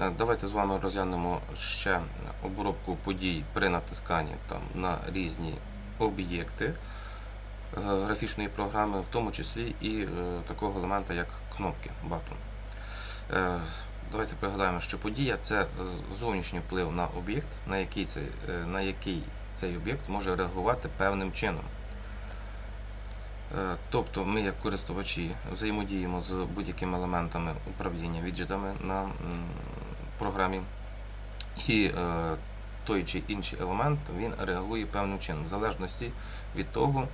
Е, Давайте з вами розглянемо ще обробку подій при натисканні там, на різні об'єкти е, графічної програми, в тому числі і е, такого елемента, як кнопки button. Давайте пригадаємо, що подія це зовнішній вплив на об'єкт, на який цей, на який цей об'єкт може реагувати певним чином. Тобто ми, як користувачі, взаємодіємо з будь-якими елементами управління віджитами на програмі, і е, той чи інший елемент він реагує певним чином, в залежності від того,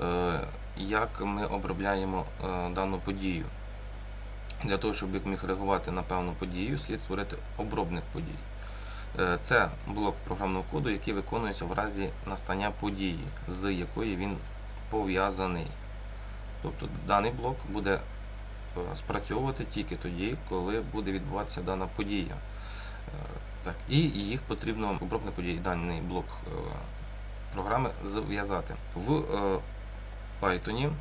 е, як ми обробляємо е, дану подію. Для того, щоб як міг реагувати на певну подію, слід створити обробник подій. Е, Це блок програмного коду, який виконується в разі настання події, з якої він пов'язаний. Тобто даний блок буде спрацьовувати тільки тоді, коли буде відбуватися дана подія. Е, Так, і їх потрібно обробник подій, даний блок е, програми зв'язати. В е, Python,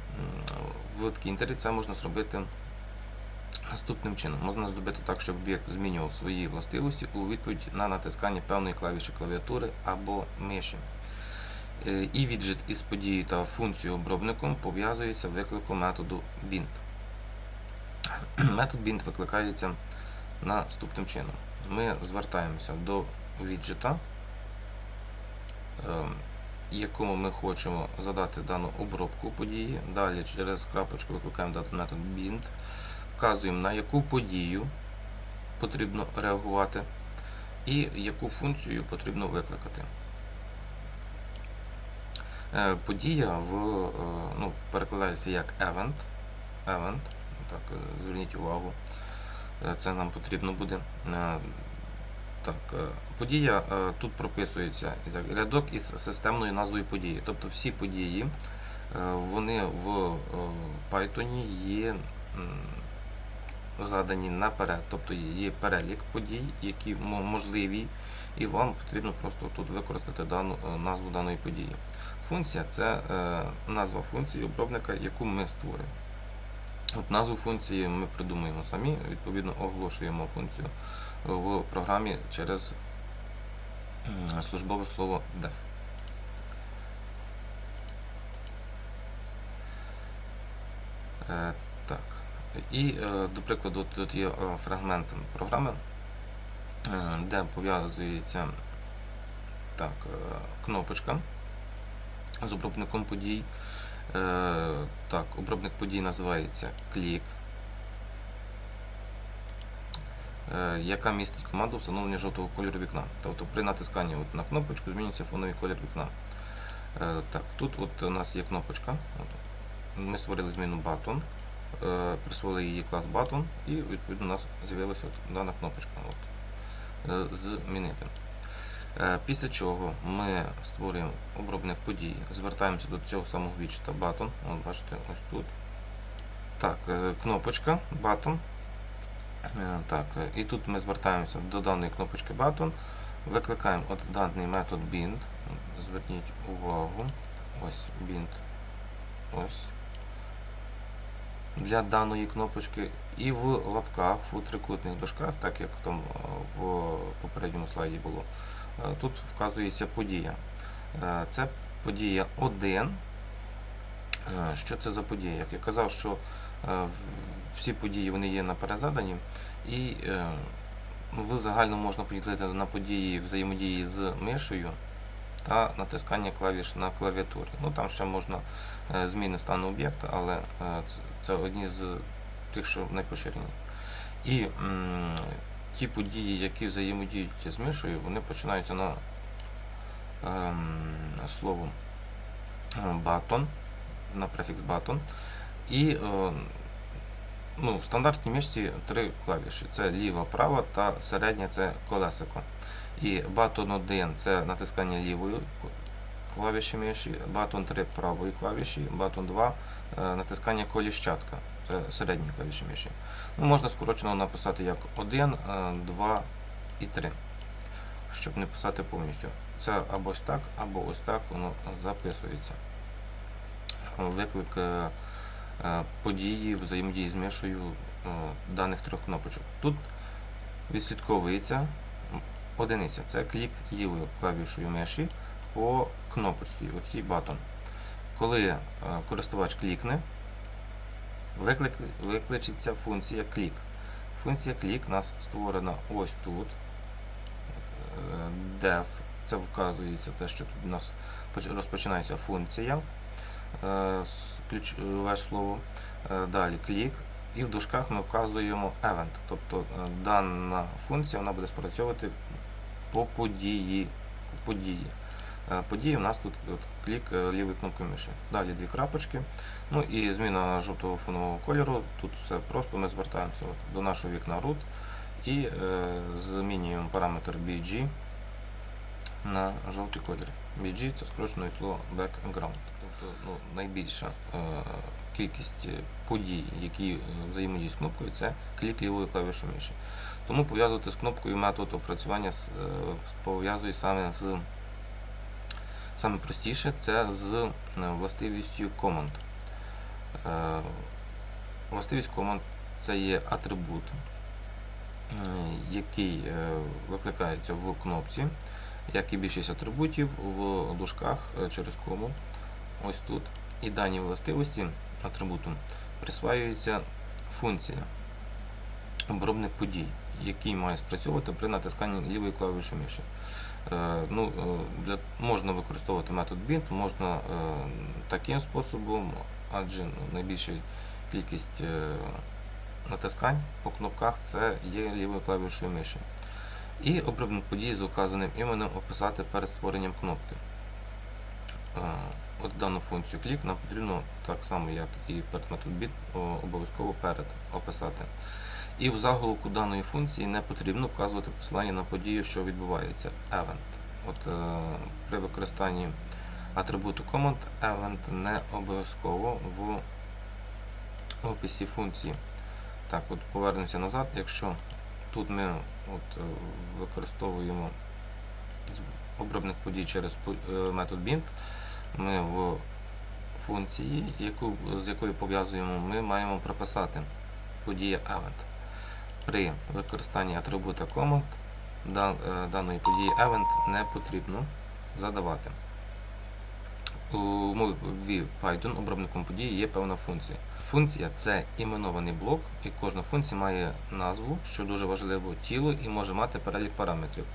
в Ткінтері це можна зробити наступним чином. Можна зробити так, щоб об'єкт змінював свої властивості у відповідь на натискання певної клавіші клавіатури або миші. Е, І віджит із подією та функцією обробником пов'язується викликом методу bind. Метод bind викликається наступним чином. Ми звертаємося до віджита, ем, якому ми хочемо задати дану обробку події. Далі через крапочку викликаємо дату метод bind, вказуємо на яку подію потрібно реагувати і яку функцію потрібно викликати. Е, Подія в, е, ну, перекладається як event. event. Так, е, зверніть увагу. Е, Це нам потрібно буде. Е, Так, подія тут прописується рядок із системною назвою події. Тобто всі події вони в Python є задані наперед, тобто є перелік подій, які можливі, і вам потрібно просто тут використати дану назву даної події. Функція це назва функції обробника, яку ми створюємо. От назву функції ми придумуємо самі, відповідно оголошуємо функцію в програмі через службове слово def. Е, Так. І, е, до прикладу, тут є е, фрагмент програми, де пов'язується так, кнопочка з обробником подій. Е, Так, обробник подій називається клік, е, яка містить команду встановлення жовтого кольору вікна. Тобто при натисканні от на кнопочку змінюється фоновий колір вікна. Е, Так, тут от у нас є кнопочка. Ми створили зміну button, присвоїли її клас button, і відповідно у нас з'явилася дана кнопочка. От. Змінити. Е, Після чого ми створюємо обробник подій, звертаємося до цього самого відчита button. От бачите, ось тут. Так, е, кнопочка button. Е, Так, і тут ми звертаємося до даної кнопочки button, викликаємо от даний метод bind. Зверніть увагу. Ось bind. Ось. Для даної кнопочки і в лапках, в трикутних дужках, так як там в попередньому слайді було, тут вказується подія. Е, Це подія 1. Е, Що це за подія? Як я казав, що е, всі події вони є наперед задані, і е, в загальному можна поділити на події взаємодії з мишею та натискання клавіш на клавіатурі. Ну там ще можна е, зміни стану об'єкта, але е, це, одні з тих, що найпоширені. І ті події, які взаємодіють з мишею, вони починаються на ем, слово button, на префікс button. І е, ну, в стандартній мишці три клавіші: це ліва, права та середня це колесико. І button 1 це натискання лівою клавіші миші, button 3 правої клавіші, button 2 е, натискання коліщатка. Це середні клавіші миші. Ну, можна скорочено написати як 1, 2 і 3. Щоб не писати повністю. Це або ось так, або ось так воно записується. Виклик е, е, події взаємодії з мишою е, даних трьох кнопочок. Тут відслідковується одиниця. Це клік лівою клавішою миші по кнопочці, оцій батон. Коли е, користувач клікне, викличеться функція клік. Функція клік у нас створена ось тут. Е, Def. Це вказується те, що тут у нас розпочинається функція. е, з ключ, е, весь слово. Е, Далі клік. І в дужках ми вказуємо event. Тобто дана функція вона буде спрацьовувати по події. По події. Е, Події у нас тут от, клік е, лівою кнопкою миші. Далі дві крапочки. Ну і зміна жовтого фонового кольору. Тут все просто. Ми звертаємося от до нашого вікна root і е, змінюємо параметр BG на жовтий колір. BG це скорочено від слова background. Тобто ну, найбільша е, кількість подій, які е, взаємодіють з кнопкою, це клік лівої клавіші миші. Тому пов'язувати з кнопкою метод опрацювання пов'язує саме з саме простіше це з е, властивістю команд. Е, Властивість команд це є атрибут, е, який викликається в кнопці, як і більшість атрибутів в дужках через кому. Ось тут. І дані властивості атрибуту присваюється функція обробник подій, який має спрацьовувати при натисканні лівої клавіші миші. Е, ну, е, для, можна використовувати метод bind, можна е, таким способом, адже ну, найбільша кількість натискань по кнопках це є лівою клавішою миші. І обробник подій з указаним іменем описати перед створенням кнопки. От дану функцію клік нам потрібно так само, як і перед метод bit, о, обов'язково перед описати. І в заголовку даної функції не потрібно вказувати посилання на подію, що відбувається event. От е, при використанні атрибуту command event не обов'язково в описі функції. Так, от повернемося назад. Якщо тут ми от, е, використовуємо обробник подій через е, метод bind, ми в функції, яку, з якою пов'язуємо, ми маємо прописати подія event. При використанні атрибута command е, даної події event не потрібно задавати. У мові Python обробником події є певна функція. Функція це іменований блок, і кожна функція має назву, що дуже важливо, тіло і може мати перелік параметрів.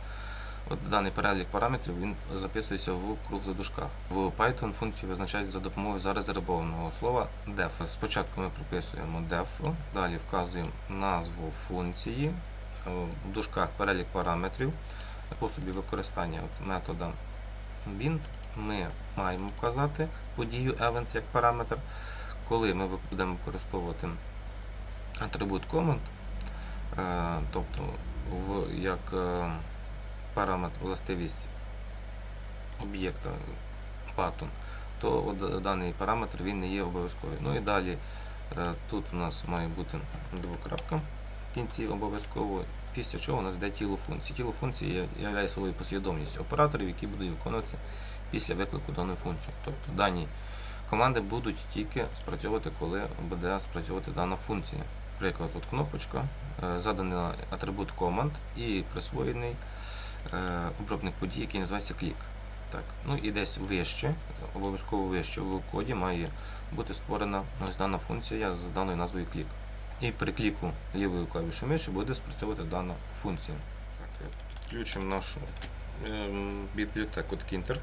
От даний перелік параметрів він записується в круглих дужках. В Python функцію визначають за допомогою зарезервованого слова def. Спочатку ми прописуємо def, далі вказуємо назву функції, е, в дужках перелік параметрів, способі використання от метода bind ми маємо вказати подію event як параметр. Коли ми будемо використовувати атрибут command, е, тобто в, як е, параметр властивість об'єкта button, то даний параметр він не є обов'язковий. Ну і далі е, тут у нас має бути двокрапка в кінці обов'язково, після чого у нас йде тіло функції. Тіло функції являє собою послідовність операторів, які будуть виконуватися після виклику даної функції. Тобто дані команди будуть тільки спрацьовувати, коли буде спрацьовувати дана функція. Приклад, от кнопочка, е, заданий атрибут команд і присвоєний обробник подій, який називається клік. Так. Ну і десь вище, обов'язково вище в коді має бути створена ось дана функція з даною назвою клік. І при кліку лівою клавішою миші буде спрацьовувати дана функція. Так, підключимо нашу ем, бібліотеку Tkinter.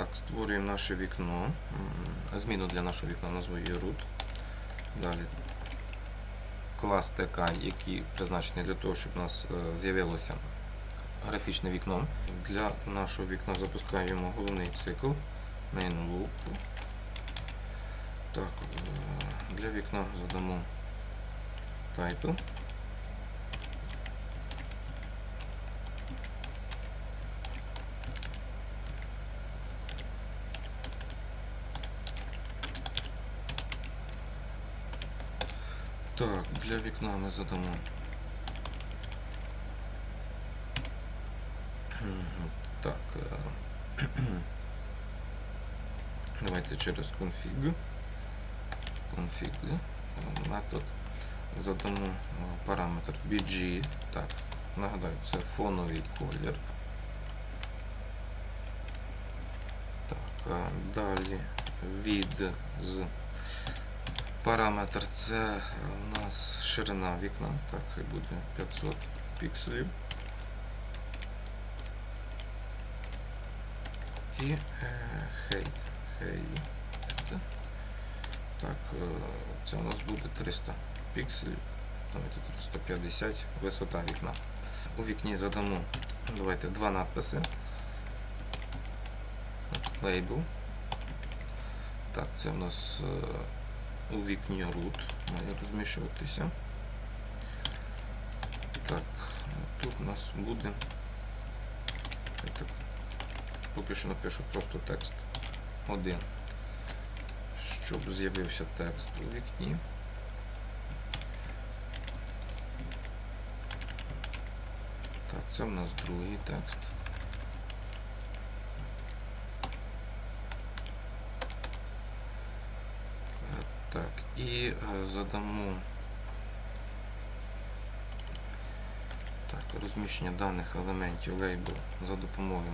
Так, створюємо наше вікно. Зміну для нашого вікна назву є root. Далі клас TK, який призначений для того, щоб у нас е, з'явилося графічне вікно. Для нашого вікна запускаємо головний цикл main loop. Так, е, для вікна задамо title. Так, для вікна ми задамо. Так. е, Давайте через config. Config метод. Задамо е, параметр BG. Так, нагадаю, це фоновий колір. Так, е, далі від з параметр це у нас ширина вікна. Так, хай буде 500 пікселів. І е, хейт. Хейт. Так, е, це у нас буде 300 пікселів. Давайте 350 висота вікна. У вікні задамо давайте два надписи. Лейбл. Так, це у нас е, у вікні root має розміщуватися. Так, тут у нас буде. я так, поки що напишу просто текст 1, щоб з'явився текст у вікні. Так, це в нас другий текст. Е, Так, і е, задамо так, розміщення даних елементів лейбл за допомогою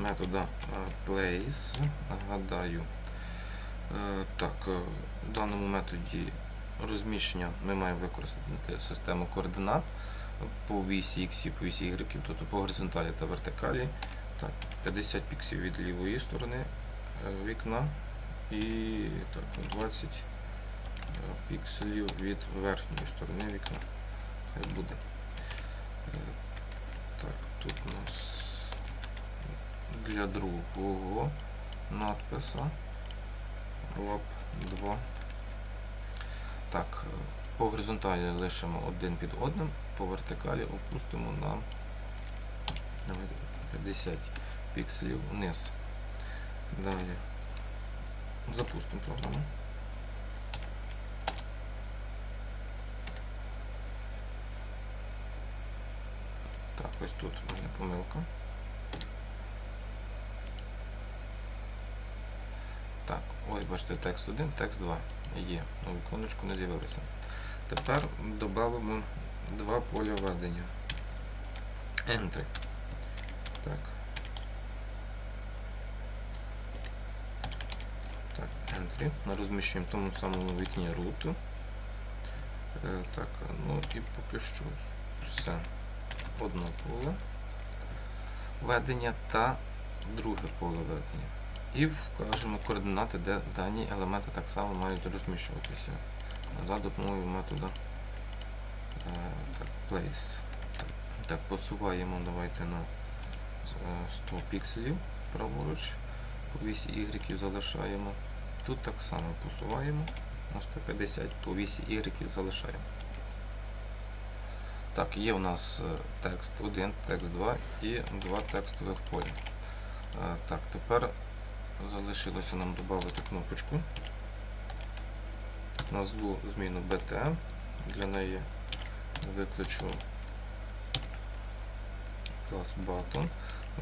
метода е, place. Нагадаю, е, так, в даному методі розміщення ми маємо використати систему координат по вісі X і по вісі Y, тобто по горизонталі та вертикалі. Так, 50 піксів від лівої сторони вікна і так, 20 е, пікселів від верхньої сторони вікна. Хай буде. Е, Так, тут у нас для другого надписа лап 2. Так, е, по горизонталі лишимо один під одним, по вертикалі опустимо на 50 пікселів вниз. Далі запустимо програму. Так, ось тут у мене помилка. Так, ось бачите, текст 1, текст 2 є. У віконечку не з'явилося. Тепер додамо два поля ведення. Entry. Так. Ми розміщуємо тому самому вікні root. Е, так, ну і поки що все. Одне поле ведення та друге поле ведення. І вкажемо координати, де дані елементи так само мають розміщуватися за допомогою методу е, так, place. Так, посуваємо давайте на е, 100 пікселів праворуч, по вісі Y залишаємо. Тут так само посуваємо на 150, по вісі Y залишаємо. Так, є у нас е, текст 1, текст 2 і два текстових поля. Е, Так, тепер залишилося нам додати кнопочку. Назву зміну BTM. Для неї викличу клас Button.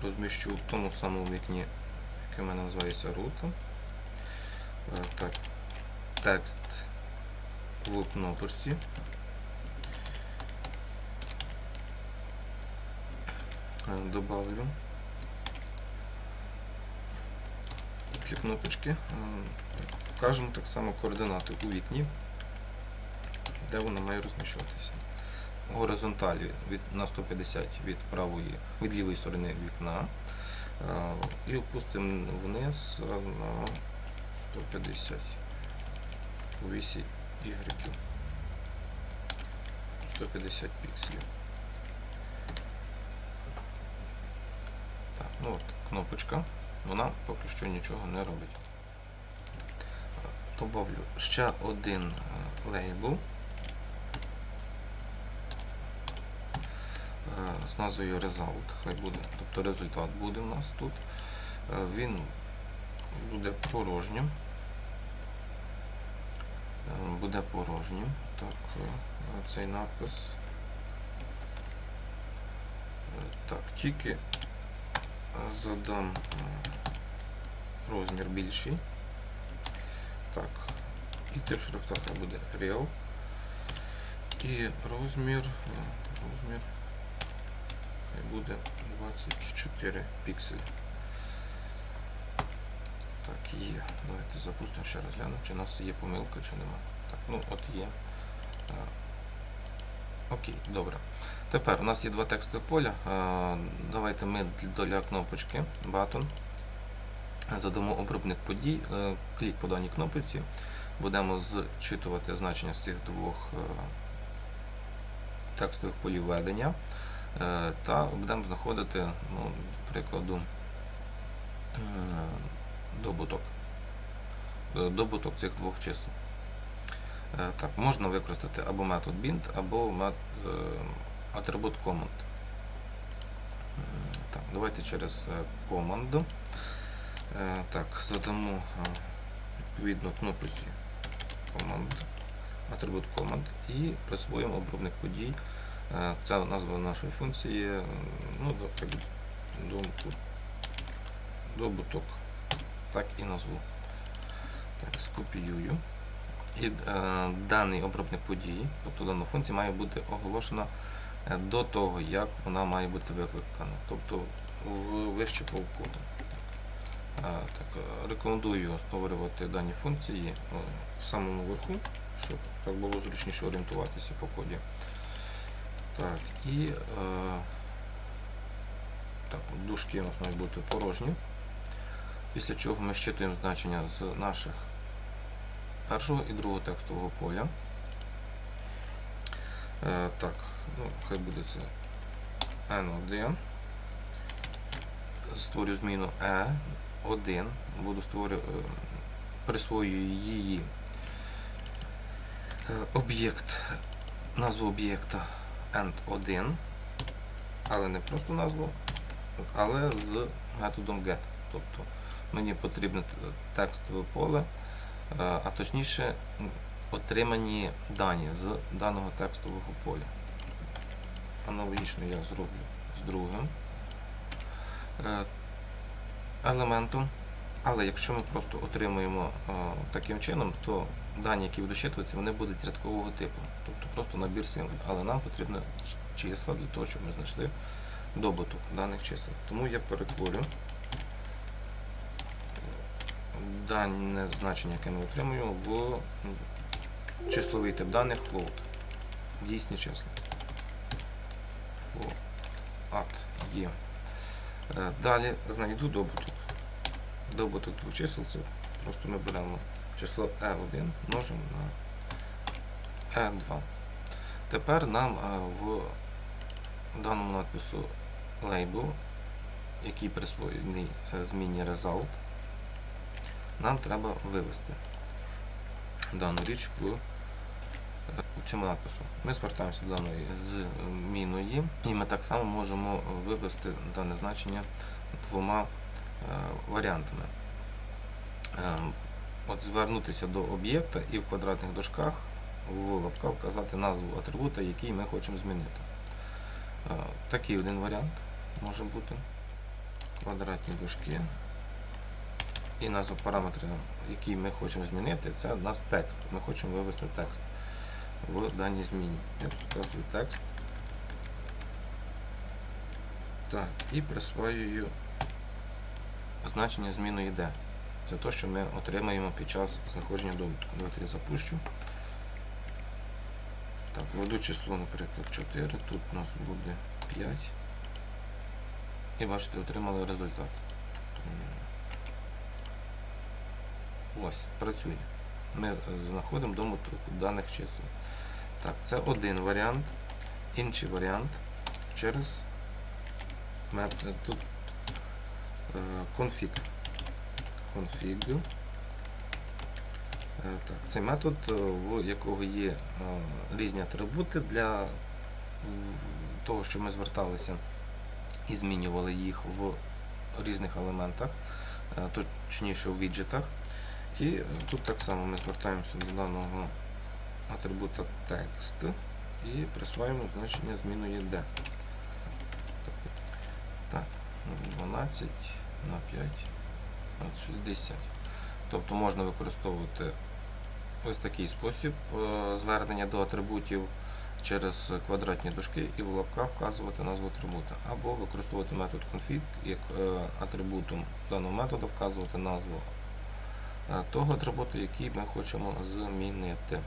Розміщу в тому самому вікні, яке в мене називається root. Е, Так, текст в кнопочці. Е, Добавлю. Після кнопочки е, так, покажемо само координати у вікні, де вона має розміщуватися. Горизонталі від, на 150 від правої, від лівої сторони вікна. І опустимо вниз на 150 по вісі Y. 150 пікселів. Так, ну от кнопочка вона поки що нічого не робить. Добавлю ще один е, лейбл е, з назвою Result. Хай буде, тобто результат буде у нас тут. Е, Він буде порожнім. Буде порожнім. Так, е, цей надпис. Е, Так, тільки задам розмір більший. Так. І тип шрифта буде Real. І розмір. Розмір. Буде 24 пікселі. Так, є. Давайте запустимо ще раз глянемо, чи у нас є помилка, чи нема. Так, ну от є. Е, Окей, добре. Тепер у нас є два текстові поля. Е, Давайте ми для кнопочки button задамо обробник подій. Е, Клік по даній кнопці. Будемо зчитувати значення з цих двох текстових полів ведення. Та будемо знаходити, ну, до прикладу, добуток. Е, Добуток цих двох чисел. Е, Так, можна використати або метод bind, або е, атрибут command. Так, давайте через команду. Так, задамо відповідно кнопці команд, атрибут command і присвоїмо обробник подій. Це назва нашої функції. Ну, добуток. Так і назву. Так, скопіюю. І е, даний обробник події, тобто дана функція має бути оголошена е, до того, як вона має бути викликана. Тобто вище по коду. Так, е, так, е, рекомендую створювати дані функції е, в самому верху, щоб так було зручніше орієнтуватися по коді. Так, і е, так, дужки у нас мають бути порожні. Після чого ми щитуємо значення з наших першого і другого текстового поля. Е, так, ну, хай буде це N1. Створю зміну E1, буду створю, е, присвоюю її е, об'єкт, назву об'єкта end1, але не просто назву, але з методом get. Тобто мені потрібне текстове поле, е, а точніше отримані дані з даного текстового поля. Аналогічно я зроблю з другим е, елементом. Але якщо ми просто отримуємо е, таким чином, то дані, які будуть щитуватися, вони будуть рядкового типу. Тобто просто набір символів. Але нам потрібно числа для того, щоб ми знайшли добуток даних чисел. Тому я перетворю дане значення, яке ми отримуємо, в числовий тип даних float. Дійсні числа. Float є. Е, Далі знайду добуток. Добуток двох чисел це просто ми беремо число E1 множимо на E2. Тепер нам е, в даному надпису label, який присвоєний е, зміні result, нам треба вивести дану річ в е, у цьому напису. Ми звертаємося до даної зміною, і ми так само можемо вивести дане значення двома е, варіантами. Е, От звернутися до об'єкта і в квадратних дужках в лапках вказати назву атрибута, який ми хочемо змінити. Е, Такий один варіант може бути. Квадратні дужки. І назва параметра, який ми хочемо змінити, це у нас текст. Ми хочемо вивести текст в даній зміні. Я показую текст. Так, і присвоюю значення зміною D. Це те, що ми отримаємо під час знаходження добутку. Давайте я запущу. Так, введу число, наприклад, 4, тут у нас буде 5. І бачите, отримали результат. Ось, працює. Ми е, знаходимо добуток даних чисел. Так, це один варіант. Інший варіант через метод тут е, config. Config. Е, Так, цей метод, е, в якого є е, різні атрибути для того, що ми зверталися і змінювали їх в різних елементах, е, точніше у віджитах. І тут так само ми звертаємося до даного атрибута текст і присваємо значення зміною D. Так, так, ну, 12 на 5. От 60. Тобто можна використовувати ось такий спосіб е, звернення до атрибутів через квадратні дужки і в лапках вказувати назву атрибута. Або використовувати метод config як е, атрибутом даного методу вказувати назву того атрибуту, який ми хочемо змінити.